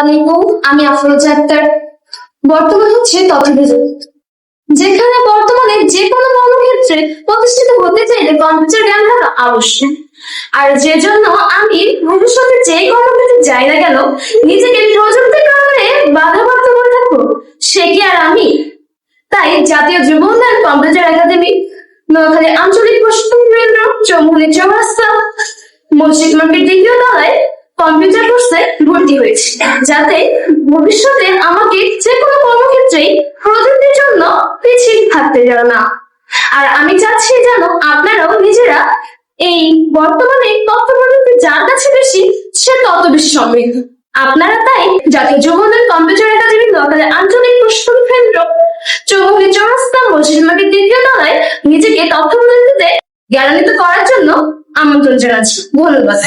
আলাইকুম, আমি আফরোজা বর্তমান হচ্ছে যেখানে বর্তমানে যে কোনো কর্মক্ষেত্রে প্রতিষ্ঠিত হতে চাইলে কম্পিউটার জ্ঞান থাকা আবশ্যক। আর যে জন্য আমি ভবিষ্যতে যে কর্মক্ষেত্রে যাই না নিজেকে প্রযুক্তির কারণে বাধাপ্রাপ্ত করে থাকব, সে কি আর আমি? তাই জাতীয় যুব উন্নয়ন কম্পিউটার একাডেমি, নোয়াখালী আঞ্চলিক প্রশিক্ষণ কেন্দ্র চৌরাস্তা, মসজিদ দ্বিতীয় কম্পিউটার কোর্সে ভর্তি হয়েছি, যাতে ভবিষ্যতে আমাকে যে কোনো কর্মক্ষেত্রেই প্রযুক্তির জন্য পিছিয়ে থাকতে যেন না। আর আমি চাচ্ছি যেন আপনারাও নিজেরা এই বর্তমানে তথ্য প্রযুক্তি যার কাছে বেশি, সে তত বেশি সমৃদ্ধ। আপনারা তাই জাতীয় যুব উন্নয়ন কম্পিউটার একাডেমি নোয়াখালী আঞ্চলিক প্রশিক্ষণ কেন্দ্র চৌমুহনী চৌরাস্তা মসজিদ দ্বিতীয় তলায় নিজেকে তথ্য প্রযুক্তিতে জ্ঞানান্বিত করার জন্য আমন্ত্রণ জানাচ্ছি। ধন্যবাদ।